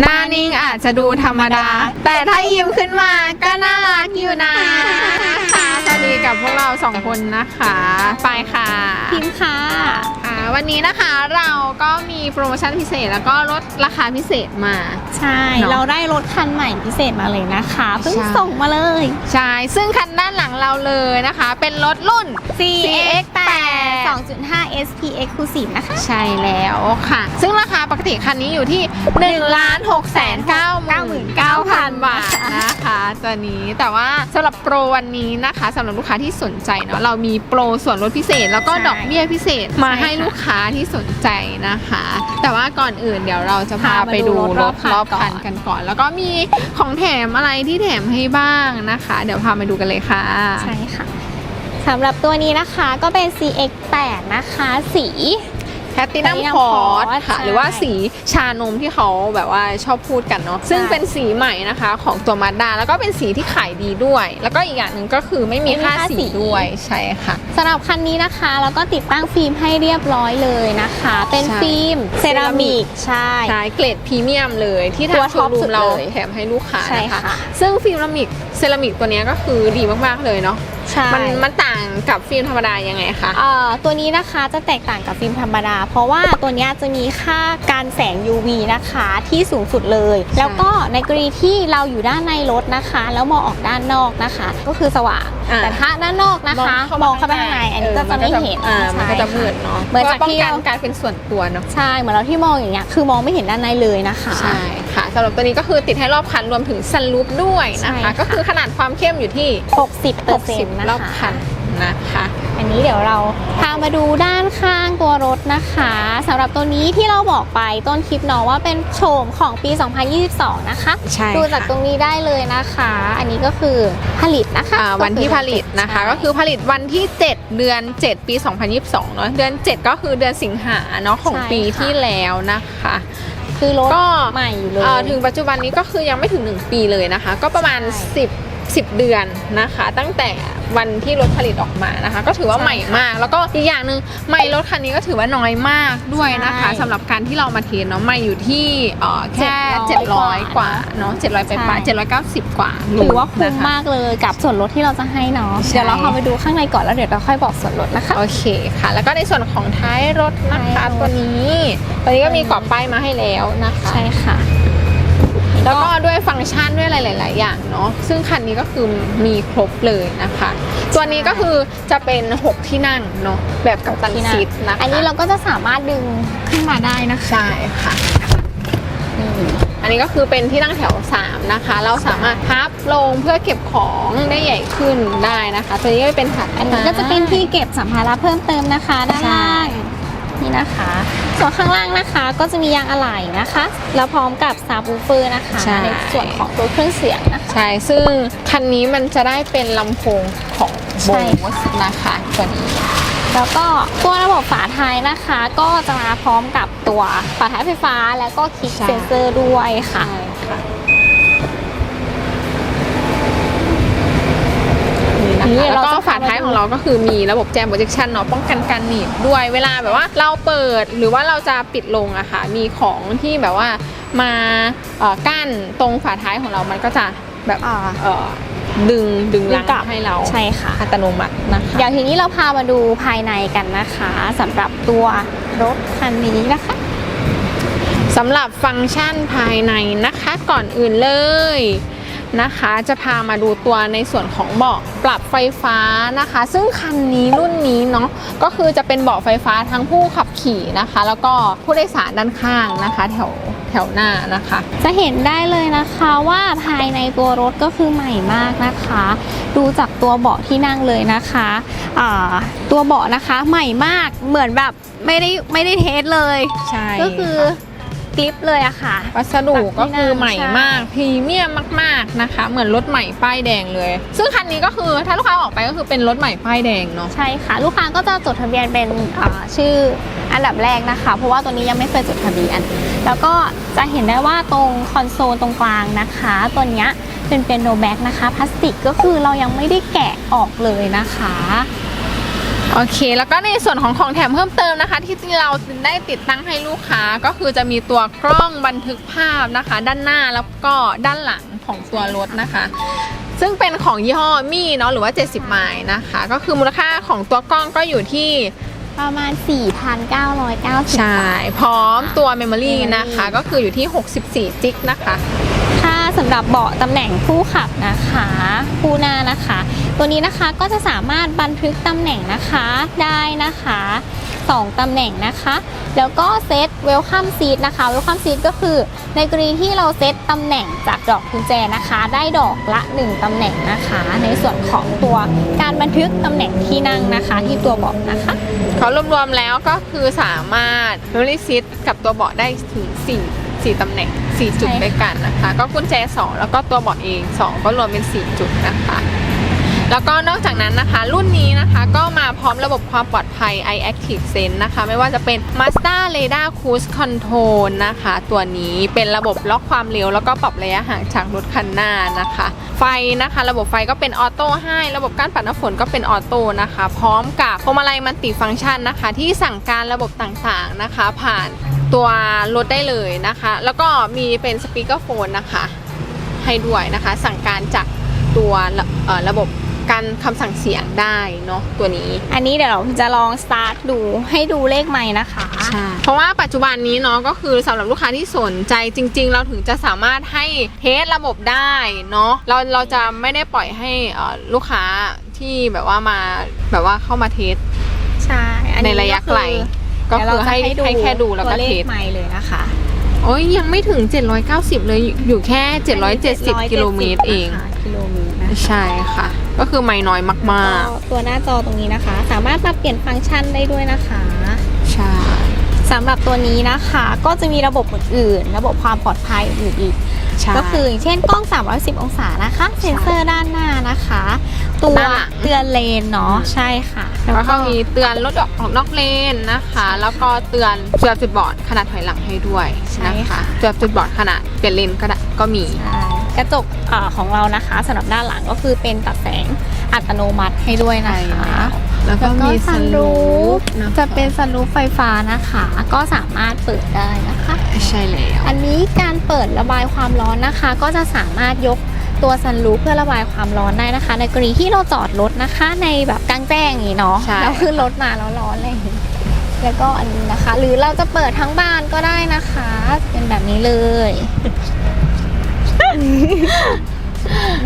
หน้านิ่งอาจจะดูธรรมดา แต่ถ้ายิ้มขึ้นมาก็น่ารักอยู่นะค่ะสวัสดีกับพวกเราสองคนนะคะไปายค่ะพิมพ์ค่ะค่ะวันนี้นะคะเราก็มีโปรโมชั่นพิเศษแล้วก็ลดราคาพิเศษมา ใช่ เนอะ เราได้รถคันใหม่พิเศษมาเลยนะคะเพิ่งใช่ส่งมาเลย ใช่ ซึ่งคันด้านหลังเราเลยนะคะ เป็นรถรุ่น CX8 2.5 SP Exclusive นะคะ ใช่แล้วค่ะ ซึ่งราคาปกติคันนี้อยู่ที่1ล้าน6แสน99,000 บาทนะคะตัวนี้แต่ว่าสำหรับโปรวันนี้นะคะสำหรับลูกค้าที่สนใจเนาะเรามีโปรส่วนลดพิเศษ แล้วก็ใช่ดอกเบี้ยพิเศษมาใช่ให้ค่ะลูกค้าที่สนใจนะคะ แต่ว่าก่อนอื่นเดี๋ยวเราจะพาพาไปไปดูดูรรถถรรออบบคัคันนกันก่อน แล้วก็มีของแถมอะไรที่แถมให้บ้างนะคะ เดี๋ยวพามาดูกันเลยค่ะ ใช่ค่ะ สำหรับตัวนี้นะคะก็เป็น CX8 นะคะ สีแพตตินัม Platinum คอร์ส Quartz ค่ะ ใช่หรือว่าสีชานมที่เขาแบบว่าชอบพูดกันเนาะซึ่งเป็นสีใหม่นะคะของตัวมาด้าแล้วก็เป็นสีที่ขายดีด้วย แล้วก็อีกอย่างหนึ่งก็คือไม่มีค่าสี ด้วยใช่ค่ะ สำหรับคันนี้นะคะแล้วก็ติดตั้งฟิล์มให้เรียบร้อยเลยนะคะ เป็นใช่ ฟิล์มเซรามิกใช่ ใช่เกรดพรีเมียมเลยที่ตัทางวโชท็อปว์รูสุมดเราเลยแถมให้ลูกค้าใช่นะคะ ค่ะซึ่งฟิล์มเซรามิกเซรามิกตัวเนี้ยก็คือดีมากๆเลยเนาะ ใช่ มันมันต่างกับฟิล์มธรรมดายังไงคะ เอ่อตัวนี้นะคะจะแตกต่างกับฟิล์มธรรมดา เพราะว่าตัวเนี้ยจะมีค่าการแสง UV นะคะที่สูงสุดเลย แล้วก็ในกรณีที่เราอยู่ด้านในรถนะคะ แล้วมองออกด้านนอกนะคะ ก็คือสว่างอ่า แต่ถ้าด้านนอกนะคะมองเข้าไปข้างในอันนี้ก็จะไม่เห็นอ่ามันก็จะใช่มืดเนาะเหมือนจากป้องที่กันเราการเป็นส่วนตัวเนาะ ใช่เหมือนเราที่มองอย่างเงี้ยคือมองไม่เห็นด้านในเลยนะคะ ใช่ ค่ะสำหรับตัวนี้ก็คือติดให้รอบคันรวมถึงซันรูปด้วยนะใช่คะค่ะก็คือขนาดความเข้มอยู่ที่ 60เปอร์เซ็นต์นะรอบคะคันนะคะอันนี้เดี๋ยวเราพามาดูด้านข้างตัวรถนะคะสำหรับตัวนี้ที่เราบอกไปต้นคลิปเนาะว่าเป็นโฉมของปี 2022 นะคะใช่ดูจากตรงนี้ได้เลยนะคะ อันนี้ก็คือผลิตนะคะอ่าวันที่ผลิตนะคะใช่ก็คือผลิตวันที่ 7 เดือน 7 ปี 2022 เนาะเดือน 7 ก็คือเดือนสิงหาเนาะของใช่ปีค่ะที่แล้วนะคะ คือรถก็ใหม่อยู่เลยอ่าถึงปัจจุบันนี้ก็คือยังไม่ถึง 1 ปีเลยนะคะ ก็ประมาณใช่10 10 เดือนนะคะ ตั้งแต่วันที่รถผลิตออกมานะคะ ก็ถือว่าใช่ใหม่มาก แล้วก็อีกอย่างหนึ่งใหม่รถคันนี้ก็ถือว่าน้อยมากด้วยนะคะใช่สำหรับการที่เรามาเทสเนาะใหม่อยู่ที่เอ่อแค่700 700 กว่าเนาะ700ไปปลายใช่790 กว่าถือว่าคุ้มนะคะมากเลยกับส่วนลดที่เราจะให้เนาะใช่เดี๋ยวเราพาไปดูข้างในก่อนแล้วเดี๋ยวเราค่อยบอกส่วนลดนะคะโอเคค่ะ แล้วก็ในส่วนของท้ายรถนะคะท้ายรถตัวนี้ตัวนี้ก็มีกรอบป้ายมาให้แล้วนะคะใช่ค่ะ แล้วก็ด้วยฟังก์ชันด้วยหลาย ๆ อย่างเนาะซึ่งคันนี้ก็คือมีครบเลยนะคะ ตัวนี้ก็คือจะเป็น 6 ที่นั่งเนาะแบบกับตันที่นั่งซีทนะคะอันนี้เราก็จะสามารถดึงขึ้นมาได้นะคะใช่ค่ะนี่อันนี้ก็คือเป็นที่นั่งแถว 3 นะคะ เราสามารถพับลงเพื่อเก็บของได้ใหญ่ขึ้นได้นะคะ ตัวนี้ก็เป็นถังอันนี้ก็จะเป็นที่เก็บสัมภาระเพิ่มเติมนะคะด้านล่าง นี่นะคะ ส่วนข้างล่างนะคะก็จะมียางอะไหล่นะคะ แล้วพร้อมกับซาบูเฟอร์นะคะใช่ ในส่วนของตัวเครื่องเสียงนะคะ ใช่ ซึ่งคันนี้มันจะได้เป็นลำโพงของโบใช่ สนะคะตัวนี้ แล้วก็ตัวระบบฝาท้ายนะคะ ก็จะมาพร้อมกับตัวฝาท้ายไฟฟ้าแล้วก็คลิกใช่ เซนเซอร์ด้วยค่ะ ใช่ค่ะ นี่นี่นะคะแล้วก็เราจะฝาท้ายของเราก็คือมีระบบแจมโปรเจคชันเนาะป้องกันการหนีบด้วยเวลาแบบว่าเราเปิดหรือว่าเราจะปิดลงอะค่ะมีของที่แบบว่ามาเอ่อกั้นตรงฝาท้ายของเรามันก็จะแบบอ่าเอ่อดึงดึงดึลังงกลับให้เราใช่ค่ะอัตโนมัตินะคะเดี๋ยวทีนี้เราพามาดูภายในกันนะคะสำหรับตัวรถคันนี้นะคะสำหรับฟังก์ชันภายในนะคะก่อนอื่นเลย นะคะ จะพามาดูตัวในส่วนของเบาะปรับไฟฟ้านะคะ ซึ่งคันนี้รุ่นนี้เนาะก็คือจะเป็นเบาะไฟฟ้าทั้งผู้ขับขี่นะคะ แล้วก็ผู้โดยสารด้านข้างนะคะ แถวแถวหน้านะคะ จะเห็นได้เลยนะคะว่าภายในตัวรถก็คือใหม่มากนะคะ ดูจากตัวเบาะที่นั่งเลยนะคะอ่าตัวเบาะนะคะใหม่มากเหมือนแบบไม่ได้ไม่ได้เทสเลย ใช่ก็คือ กลิปเลยอะค่ะ วัสดุก็คือใหม่ใช่มากพรีเมียมมาก ๆนะคะ เหมือนรถใหม่ป้ายแดงเลย ซึ่งคันนี้ก็คือถ้าลูกค้าออกไปก็คือเป็นรถใหม่ป้ายแดงเนาะใช่ค่ะ ลูกค้าก็จะจดทะเบียนเป็นอ่าชื่ออันดับแรกนะคะ เพราะว่าตัวนี้ยังไม่เคยจดทะเบียน แล้วก็จะเห็นได้ว่าตรงคอนโซลตรงกลางนะคะ ตัวเนี้ยเป็นเป็นโนแบ็กนะคะพลาสติกก็คือเรายังไม่ได้แกะออกเลยนะคะ โอเค แล้วก็ในส่วนของของแถมเพิ่มเติมนะคะ ที่เราได้ติดตั้งให้ลูกค้าก็คือจะมีตัวกล้องบันทึกภาพนะคะ ด้านหน้าแล้วก็ด้านหลังของตัวรถนะคะ ซึ่งเป็นของยี่ห้อมี่เนาะหรือว่า 70ไมล์นะคะ ก็คือมูลค่าของตัวกล้องก็อยู่ที่ประมาณ 4,990ใช่ พร้อมตัวเมมโมรี Memory นะคะ ก็คืออยู่ที่ 64จิกนะคะค่ะ สำหรับเบาะตำแหน่งผู้ขับนะคะผู้หน้านะคะ ตัวนี้นะคะก็จะสามารถบันทึกตำแหน่งนะคะได้นะคะสองตำแหน่งนะคะ แล้วก็เซตเวลคัมซี t นะคะเวลคัมซี t ก็คือ ในกรณีที่เราเซตตำแหน่งจากดอกกุญแจนะคะ ได้ดอกละ 1ตำแหน่งนะคะ ในส่วนของตัวการบันทึกตำแหน่งที่นั่งนะคะ ที่ตัวเบาะนะคะเขารวมๆแล้วก็คือสามารถ Memory Seat กับตัวเบาะได้ถึง4 4ตำแหน่ง 4 จุดใช่ค่ะด้วยกันนะคะ ก็กุญแจ 2 แล้วก็ตัวเบาะเอง 2 ก็รวมเป็น 4 จุดนะคะ แล้วก็นอกจากนั้นนะคะ รุ่นนี้นะคะก็มาพร้อมระบบความปลอดภัย iActive Sense นะคะ ไม่ว่าจะเป็น Mazda Radar Cruise Control นะคะ ตัวนี้เป็นระบบล็อกความเร็ว แล้วก็ปรับระยะห่างจากรถคันหน้านะคะ ไฟนะคะ ระบบไฟก็เป็นออโต้ให้ ระบบการปัดน้ำฝนก็เป็นออโต้นะคะ พร้อมกับพวงมาลัยมัลติฟังก์ชันนะคะ ที่สั่งการระบบต่างๆนะคะ ผ่านตัวรถได้เลยนะคะ แล้วก็มีเป็นสปีกเกอร์โฟนนะคะ ให้ด้วยนะคะ สั่งการจากตัวระเอ่อระบบ การคำสั่งเสียงได้เนาะตัวนี้ อันนี้เดี๋ยวเราจะลองสตาร์ทดูให้ดูเลขไม้นะคะ เพราะว่าปัจจุบันนี้เนาะก็คือสำหรับลูกค้าที่สนใจจริง ๆ เราถึงจะสามารถให้เทสระบบได้เนาะเราเราจะไม่ได้ปล่อยให้เอ่อลูกค้าที่แบบว่ามาแบบว่าเข้ามาเทสใช่อันในนี้ระยะไกลก็เดี๋ยวคืเราอจะให้ให้แค่ดูแล้วก็ตัวเลเทขสไม้เลยนะคะโอ้ยยังไม่ถึง 790 เลยอยู่แค่ 770 กิโลเมตรเองนะคะกิโลเมตรนะคะใช่ค่ะ ก็คือไม่น้อยมากก็ตัวหน้าจอตรงนี้นะคะ สามารถปรับเปลี่ยนฟังก์ชันได้ด้วยนะคะๆใช่สำหรับตัวนี้นะคะ ก็จะมีระบบอื่นๆ ระบบความปลอดภัยอื่นอีกใช่ก็คืออย่างเช่นกล้อง 310 องศานะคะ เซ็นเซอร์ด้านหน้านะคะ ตัวด้านหลังเตือนเลนเนาะใช่ค่ะ แล้วก็มีเตือนรถออกนอกเลนนะคะ แล้วก็เตือนเตือนจุดบอดขนาดถอยหลังให้ด้วยใช่นะคะค่ะเตือนจุดบอดขนาดเปลี่ยนเลนก็ได้ก็มีใช่ กระจกเอ่อของเรานะคะสำหรับด้านหลังก็คือเป็นตัดแสงอัตโนมัติให้ด้วยนะคะ แล้วก็มีซันรูฟนะคะจะเป็นซันรูฟไฟฟ้านะคะ ก็สามารถเปิดได้นะคะ ใช่แล้ว อันนี้การเปิดระบายความร้อนนะคะ ก็จะสามารถยกตัวซันรูฟเพื่อระบายความร้อนได้นะคะ ในกรณีที่เราจอดรถนะคะ ในแบบกลางแจ้งอย่างนี้เนาะใช่แล้วขึ้นรถมาแล้วร้อนอะไรอย่างนี้แล้วก็อันนี้นะคะ หรือเราจะเปิดทั้งบานก็ได้นะคะ เป็นแบบนี้เลย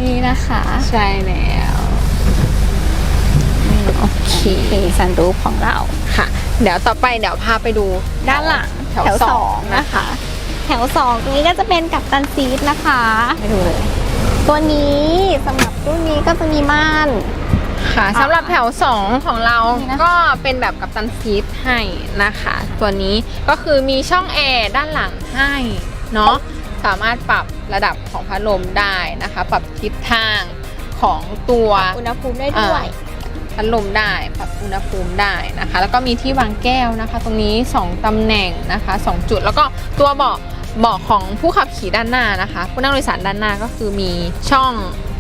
นี่นะคะ ใช่แล้วโอเคซันรูฟของเราค่ะ เดี๋ยวต่อไปเดี๋ยวพาไปดูด้านหลังแถวสองนะนะคะ แถวสองตรงนี้ก็จะเป็นกับตันซีทนะคะไปดูเลยตัวนี้สำหรับรุ่นนี้ก็จะมีม่านค่ะสำหรับแถว 2 ของเรานี่นะคะก็เป็นแบบกัปตันซีทให้นะคะ ตัวนี้ก็คือมีช่องแอร์ด้านหลังให้เนาะ สามารถปรับระดับของพัดลมได้นะคะ ปรับทิศทางของตัวอุณหภูมิได้ด้วยพัดลมได้ปรับอุณหภูมิได้นะคะ แล้วก็มีที่วางแก้วนะคะ ตรงนี้ 2 ตำแหน่งนะคะ 2 จุด แล้วก็ตัวเบาะเบาะของผู้ขับขี่ด้านหน้านะคะ ผู้นั่งโดยสารด้านหน้าก็คือมีช่อง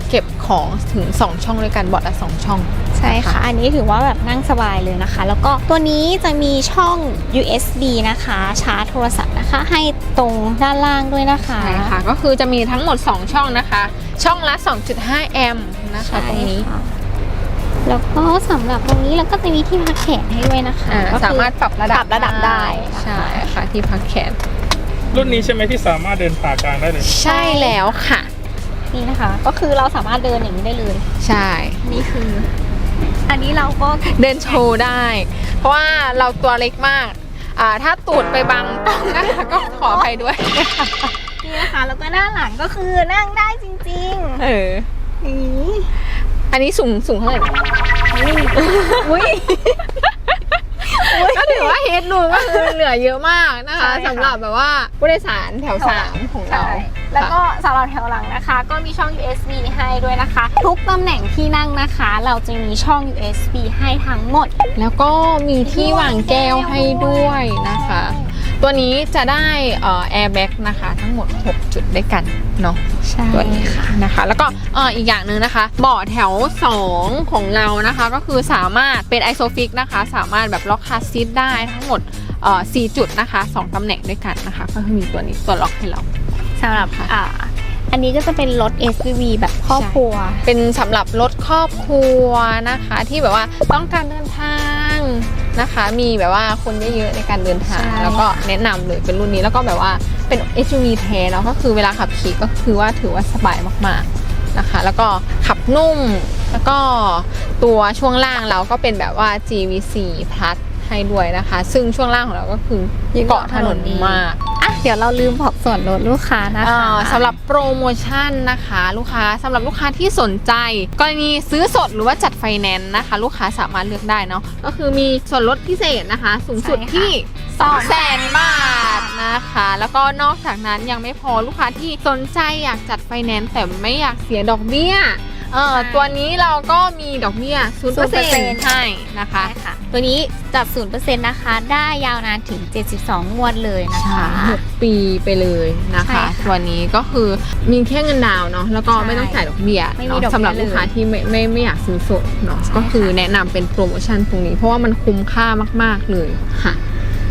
เก็บของถึง 2 ช่องด้วยกันเบาะละ2ช่อง ใช่ค่ะ อันนี้ถือว่าแบบนั่งสบายเลยนะคะ แล้วก็ตัวนี้จะมีช่อง USB นะคะ ชาร์จโทรศัพท์นะคะ ให้ตรงด้านล่างด้วยนะคะใช่ค่ะ ก็คือจะมีทั้งหมด 2 ช่องนะคะ ช่องละ 2.5 แอมป์นะคะใช่ตรงนี้ค่ะแล้วก็สำหรับตรงนี้เราก็จะมีที่พักแขนให้ด้วยนะคะอ่าก็คือสามารถปรับระดับปรับระดับได้นะคะใช่ค่ะที่พักแขน รุ่นนี้ใช่ไหมที่สามารถเดินผ่ากลางได้เลย ใช่แล้วค่ะ นี่นะคะ ก็คือเราสามารถเดินอย่างนี้ได้เลย ใช่ นี่คือ อันนี้เราก็เดินโชว์ได้ เพราะว่าเราตัวเล็กมาก อ่า ถ้าตูดไปบังกล้องนะคะก็ขออภัยด้วย นี่นะคะ แล้วก็ด้านหลังก็คือนั่งได้จริงเออ ๆนี่อันนี้สูงสูงเท่าไหร่นะอุ้ย ก็ถือว่าเฮดรูมก็คือเหลือเยอะมากนะคะใช่ค่ะ สำหรับแบบว่าผู้โดยสารแถว3ของเรา ใช่ แล้วก็สำหรับแถวหลังนะคะ ก็มีช่อง USB ให้ด้วยนะคะ ทุกตำแหน่งที่นั่งนะคะ เราจะมีช่อง USB ให้ทั้งหมด แล้วก็มีที่วางแก้วให้ด้วยนะคะ ตัวนี้จะได้เอ่อแอร์แบ็กนะคะ ทั้งหมด 6 จุดด้วยกันเนาะใช่ตัวนี้ค่ะนะคะ แล้วก็เอ่ออีกอย่างหนึ่งนะคะเบาะแถว 2 ของเรานะคะ ก็คือสามารถเป็นไอโซฟิกนะคะ สามารถแบบล็อกคาร์ซีทได้ทั้งหมดเอ่อ4จุดนะคะ 2ตำแหน่งด้วยกันนะคะ ก็คือมีตัวนี้ตัวล็อกให้เรา สำหรับอ่าอันนี้ก็จะเป็นรถ SUV แบบครอบครัว เป็นสำหรับรถครอบครัวนะคะ ที่แบบว่าต้องการเดินทางนะคะ มีแบบว่าคนเยอะๆในการเดินทางใช่แล้วก็แนะนำเลยเป็นรุ่นนี้แล้วก็แบบว่าเป็น SUV แท้แล้วก็คือเวลาขับขี่ก็คือว่าถือว่าสบายมากๆนะคะ แล้วก็ขับนุ่มแล้วก็ตัวช่วงล่างเราก็เป็นแบบว่า GV4 Plus ให้ด้วยนะคะ ซึ่งช่วงล่างของเราก็คือเกาะถนนมากอะ เดี๋ยวเราลืมบอกส่วนลดลูกค้านะคะอ่าสำหรับโปรโมชั่นนะคะ ลูกค้าสำหรับลูกค้าที่สนใจกรณีซื้อสดหรือว่าจัดไฟแนนซ์นะคะ ลูกค้าสามารถเลือกได้เนาะก็คือมีส่วนลดพิเศษนะคะ สูงสุดใช่ค่ะที่2แสนบาทนะคะ แล้วก็นอกจากนั้นยังไม่พอลูกค้าที่สนใจอยากจัดไฟแนนซ์แต่ไม่อยากเสียดอกเบี้ย เออตัวนี้เราก็มีดอกเบี้ย0%ให้นะคะใช่ค่ะตัวนี้จับ0%นะคะ ได้ยาวนานถึง 72 งวดเลยนะคะหกปีไปเลยนะใช่คะค่ะตัวนี้ก็คือมีแค่เงินดาวน์เนาะแล้วก็ใช่ไม่ต้องจ่ายดอกเบี้ยไม่มีเนาะดอกเบี้ยสำหรับลูกค้าเลยที่ไม่ไม่ไม่อยากซื้อสดเนาะใช่ก็คือค่ะแนะนำเป็นโปรโมชั่นตรงนี้ เพราะว่ามันคุ้มค่ามาก ๆเลยค่ะ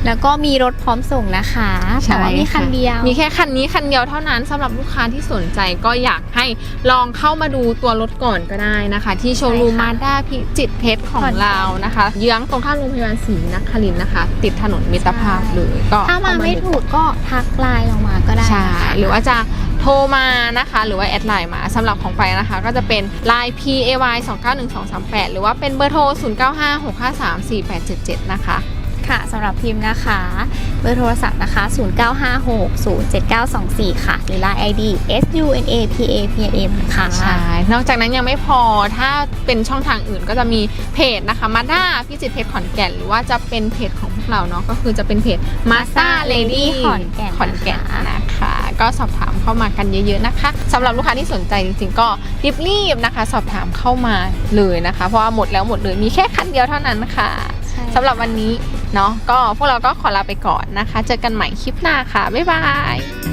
แล้วก็มีรถพร้อมส่งนะคะแต่ว่ามีคันเดียว มีแค่คันนี้คันเดียวเท่านั้นสำหรับลูกค้าที่สนใจก็อยากให้ลองเข้ามาดูตัวรถก่อนก็ได้นะคะ ที่โชว์รูมใช่มาค่ะด้าพิจิตรเพชรของขอนแก่นเรานะคะ เยื้องตรงข้ามโรงพยาบาลศรีนครินทร์นะคะ ติดถนนมิตรภาพเลยก็ถ้ามาเข้ไม่ดูถูกก็ทักไลน์เรามาก็ได้ใช่นะคะหรือว่าจะโทรมานะคะ หรือว่าแอดไลน์มาสำหรับของไฟนะคะ ก็จะเป็น Line P A Y 2 9 1 2 3 8 หรือว่าเป็นเบอร์โทร 0 9 5 6 5 3 4 8 7 7 นะคะ ค่ะสำหรับพิมพ์นะคะ เบอร์โทรศัพท์นะคะ 0956-07924 ค่ะ หรือ Line ID SUNAPAPM ค่ะ ใช่ นอกจากนั้นยังไม่พอถ้าเป็นช่องทางอื่นก็จะมีเพจนะคะมาด้าพิจิตรเพจขอนแก่น หรือว่าจะเป็นเพจของพวกเราเนาะก็คือจะเป็นเพจ Mazda Lady ขอนแก่นขอนแก่นนะคะนะคะ ก็สอบถามเข้ามากันเยอะๆนะคะสำหรับลูกค้าที่สนใจจริงๆ ก็รีบๆนะคะ สอบถามเข้ามาเลยนะคะ เพราะว่าหมดแล้วหมดเลยมีแค่คันเดียวเท่านั้นค่ะใช่สำหรับวันนี้ เนาะก็พวกเราก็ขอลาไปก่อนนะคะ เจอกันใหม่คลิปหน้าค่ะ บ๊ายบาย